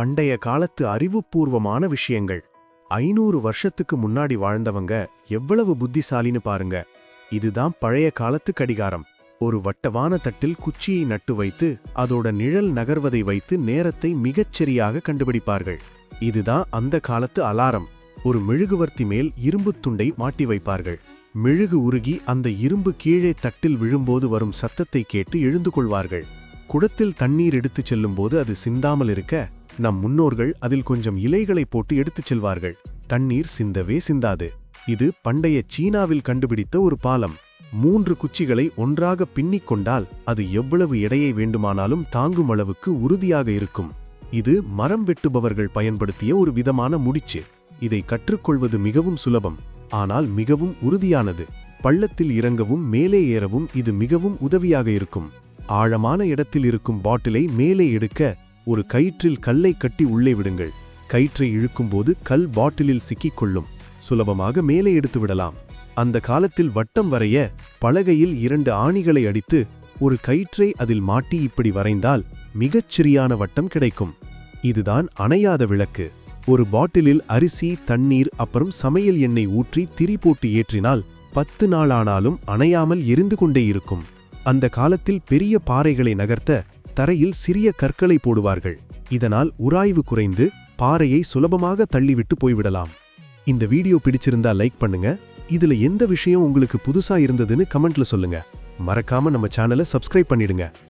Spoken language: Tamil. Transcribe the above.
பண்டைய காலத்து அறிவுபூர்வமான விஷயங்கள். ஐநூறு வருஷத்துக்கு முன்னாடி வாழ்ந்தவங்க எவ்வளவு புத்திசாலின்னு பாருங்க. இதுதான் பழைய காலத்து கடிகாரம். ஒரு வட்டவான தட்டில் குச்சியை நட்டு வைத்து அதோட நிழல் நகர்வதை வைத்து நேரத்தை மிகச்சரியாக கண்டுபிடிப்பார்கள். இதுதான் அந்த காலத்து அலாரம். ஒரு மெழுகுவர்த்தி மேல் இரும்புத் துண்டை மாட்டி வைப்பார்கள். மெழுகு உருகி அந்த இரும்பு கீழே தட்டில் விழும்போது வரும் சத்தத்தை கேட்டு எழுந்து கொள்வார்கள். குடத்தில் தண்ணீர் எடுத்துச் செல்லும்போது அது சிந்தாமல் இருக்க நம் முன்னோர்கள் அதில் கொஞ்சம் இலைகளை போட்டு எடுத்துச் செல்வார்கள். தண்ணீர் சிந்தவே சிந்தாது. இது பண்டைய சீனாவில் கண்டுபிடித்த ஒரு பாலம். மூன்று குச்சிகளை ஒன்றாக பின்னிக் கொண்டால் அது எவ்வளவு எடையை வேண்டுமானாலும் தாங்கும் அளவுக்கு உறுதியாக இருக்கும். இது மரம் வெட்டுபவர்கள் பயன்படுத்திய ஒரு விதமான முடிச்சு. இதை கற்றுக்கொள்வது மிகவும் சுலபம். ஆனால் மிகவும் உறுதியானது. பள்ளத்தில் இறங்கவும் மேலே ஏறவும் இது மிகவும் உதவியாக இருக்கும். ஆழமான இடத்தில் இருக்கும் பாட்டிலை மேலே எடுக்க ஒரு கயிற்றில் கல்லை கட்டி உள்ளே விடுங்கள். கயிற்றை இழுக்கும்போது கல் பாட்டிலில் சிக்கிக்கொள்ளும். சுலபமாக மேலே எடுத்து விடலாம். அந்த காலத்தில் வட்டம் வரைய பலகையில் இரண்டு ஆணிகளை அடித்து ஒரு கயிற்றை அதில் மாட்டி இப்படி வரைந்தால் மிகச் சிறியான வட்டம் கிடைக்கும். இதுதான் அணையாத விளக்கு. ஒரு பாட்டிலில் அரிசி தண்ணீர் அப்புறம் சமையல் எண்ணெய் ஊற்றி திரி போட்டு ஏற்றினால் பத்து நாளானாலும் அணையாமல் எரிந்து கொண்டே இருக்கும். அந்த காலத்தில் பெரிய பாறைகளை நகர்த்த தரையில் சிறிய கற்களை போடுவார்கள். இதனால் உராய்வு குறைந்து பாறையை சுலபமாக தள்ளிவிட்டு போய்விடலாம். இந்த வீடியோ பிடிச்சிருந்தா லைக் பண்ணுங்க. இதுல எந்த விஷயம் உங்களுக்கு புதுசா இருந்ததுன்னு கமெண்ட்ல சொல்லுங்க. மறக்காம நம்ம சேனலை சப்ஸ்கிரைப் பண்ணிடுங்க.